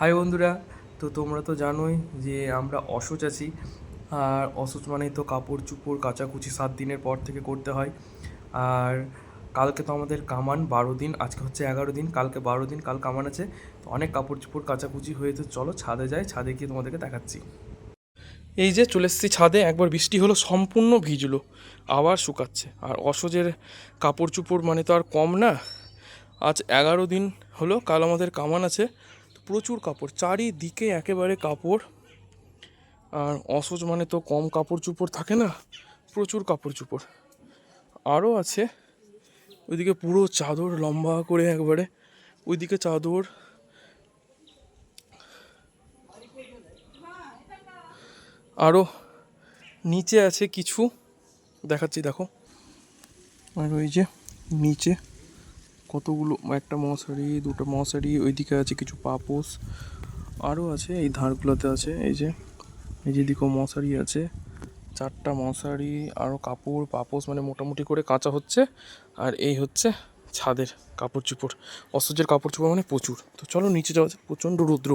High বন্ধুরা, তো তোমরা তো জানোই যে আমরা অসচ আছি। আর অসচ মানেই তো কাপড় চুপড় কাচাকুচি সাত দিনের পর থেকে করতে হয়। আর কালকে তো আমাদের কামান বারো দিন, আজকে হচ্ছে এগারো দিন, কালকে বারো দিন, কাল কামান আছে। তো অনেক কাপড় চুপড় কাচাকুচি হয়েছে চলো, ছাদে যাই, ছাদে গিয়ে তোমাদেরকে দেখাচ্ছি। এই যে চলে এসেছি ছাদে, একবার বৃষ্টি হলো, সম্পূর্ণ ভিজলো, আবার শুকাচ্ছে। আর অসজের কাপড় চুপড় মানে তো আর কম না। আজ এগারো দিন হলো, কাল আমাদের কামান আছে। তো প্রচুর কাপড়, চারিদিকে একেবারে কাপড়। আর অসজ মানে তো কম কাপড় চুপড় থাকে না, প্রচুর কাপড় চুপড়। আরও আছে, ওইদিকে পুরো চাদর লম্বা করে একবারে, ওইদিকে চাদর। আরও নিচে আছে কিছু, দেখাচ্ছি দেখো। আর ওই যে নিচে। কতগুলো, একটা মশারি, দুটো মশারি, ওইদিকে আছে কিছু পাপোস আরও আছে, এই ধারগুলোতে আছে, এই যে এই যে দিকেও মশারি আছে, চারটা মশারি, আরও কাপড় পাপোস মানে মোটামুটি করে কাঁচা হচ্ছে, আর এই হচ্ছে ছাদের কাপড় চুপড়, অসহ্যের কাপড় চুপড় মানে প্রচুর, তো চলো নিচে যাওয়া যাক, প্রচণ্ড রৌদ্র।